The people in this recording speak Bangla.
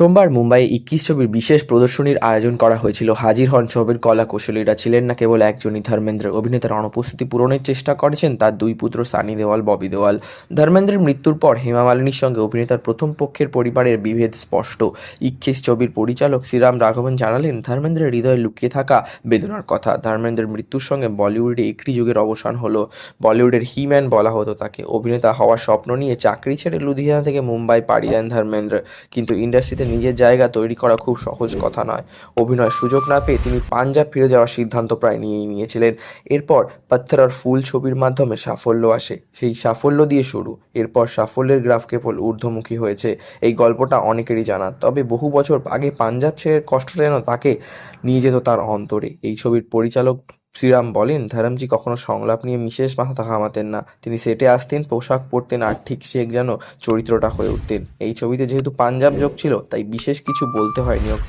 সোমবার মুম্বাইয়ে ইক্কিশ ছবির বিশেষ প্রদর্শনীর আয়োজন করা হয়েছিল। হাজির হন ছবির কলা কুশলীরা ছিলেন না কেবল একজনই ধর্মেন্দ্র। অভিনেতার অনুপস্থিতি পূরণের চেষ্টা করেছেন তার দুই পুত্র সানি দেওয়াল, ববি দেওয়াল। ধর্মেন্দ্রের মৃত্যুর পর হেমা মালিনীর সঙ্গে অভিনেতার প্রথম পক্ষের পরিবারের বিভেদ স্পষ্ট। ইক্কিশ ছবির পরিচালক শ্রীরাম রাঘবন জানালেন, ধর্মেন্দ্রের হৃদয়ে লুকিয়ে থাকা বেদনার কথা। ধর্মেন্দ্রের মৃত্যুর সঙ্গে বলিউডে একটি যুগের অবসান হলো। বলিউডের হিম্যান বলা হতো তাকে। অভিনেতা হওয়ার স্বপ্ন নিয়ে চাকরি ছেড়ে লুধিয়ানা থেকে মুম্বাই পাড়ি দেন ধর্মেন্দ্র। কিন্তু ইন্ডাস্ট্রিতে নিজের জায়গা তৈরি করা খুব সহজ কথা নয়। অভিনয় সুযোগ না পেয়ে তিনি পাঞ্জাব ফিরে যাওয়ার সিদ্ধান্ত প্রায় নিয়েই নিয়েছিলেন। এরপর পাত্থর আর ফুল ছবির মাধ্যমে সাফল্য আসে। সেই সাফল্য দিয়ে শুরু। এরপর সাফল্যের গ্রাফ কেবল ঊর্ধ্বমুখী হয়েছে। এই গল্পটা অনেকেরই জানা। তবে বহু বছর আগে পাঞ্জাব ছেড়ে কষ্ট যেন তাকে নিয়ে যেত তার অন্তরে। এই ছবির পরিচালক শ্রীরাম বলেন, ধরমজি কখনো সংলাপ নিয়ে বিশেষ মাথা ঘামাতেন না। তিনি সেটে আসতেন, পোশাক পরতেন আর ঠিক সে যেন চরিত্রটা হয়ে উঠতেন। এই ছবিতে যেহেতু পাঞ্জাব যোগ ছিল, তাই বিশেষ কিছু বলতে হয়নি